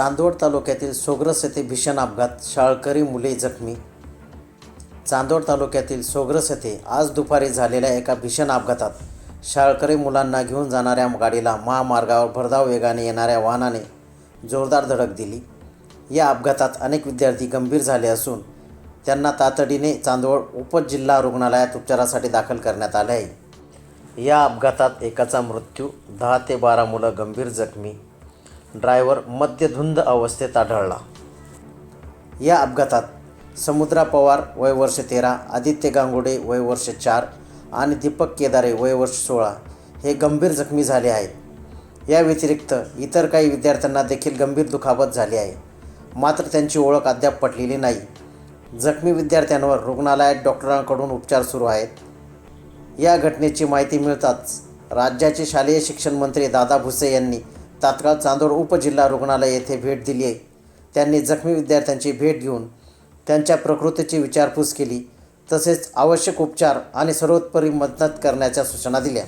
चांदवड तालुक्यातील सोग्रस येथे भीषण अपघात. शाळकरी मुले जखमी. चांदवड तालुक्यातील सोग्रस येथे आज दुपारी झालेल्या एका भीषण अपघातात शाळकरी मुलांना घेऊन जाणाऱ्या गाडीला महामार्गावर भरधाव वेगाने येणाऱ्या वाहनाने जोरदार धडक दिली. या अपघातात अनेक विद्यार्थी गंभीर झाले असून त्यांना तातडीने चांदवड उपजिल्हा रुग्णालयात उपचारासाठी दाखल करण्यात आले आहे. या अपघातात एकाचा मृत्यू दहा ते बारा मुलं गंभीर जखमी ड्रायव्हर मद्यधुंद अवस्थेत आढळला. या अपघातात समुद्रा पवार वय वर्ष तेरा आदित्य गांगुडे वय वर्ष चार आणि दीपक केदारे वय वर्ष सोळा हे गंभीर जखमी झाले आहेत. या व्यतिरिक्त इतर काही विद्यार्थ्यांना देखील गंभीर दुखापत झाली आहे. मात्र त्यांची ओळख अद्याप पटलेली नाही. जखमी विद्यार्थ्यांवर रुग्णालयात डॉक्टरांकडून उपचार सुरू आहेत. या घटनेची माहिती मिळताच राज्याचे शालेय शिक्षण मंत्री दादा भुसे यांनी तात्काळ चांदोड उपजिल्हा रुग्णालय येथे भेट दिली आहे. त्यांनी जखमी विद्यार्थ्यांची भेट घेऊन त्यांच्या प्रकृतीची विचारपूस केली. तसेच आवश्यक उपचार आणि सर्वोत्परी मदत करण्याच्या सूचना दिल्या.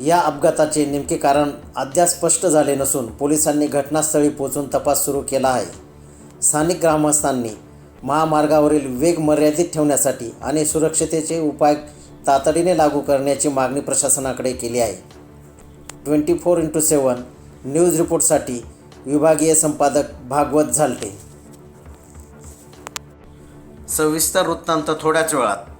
या अपघाताचे नेमके कारण अद्याप स्पष्ट झाले नसून पोलिसांनी घटनास्थळी पोहोचून तपास सुरू केला आहे. स्थानिक ग्रामस्थांनी महामार्गावरील वेग मर्यादित ठेवण्यासाठी आणि सुरक्षतेचे उपाय तातडीने लागू करण्याची मागणी प्रशासनाकडे केली आहे. Twenty four into seven news रिपोर्टसाठी विभागीय संपादक भागवत झालटे सविस्तर वृत्तांत थोड्याच वेळात.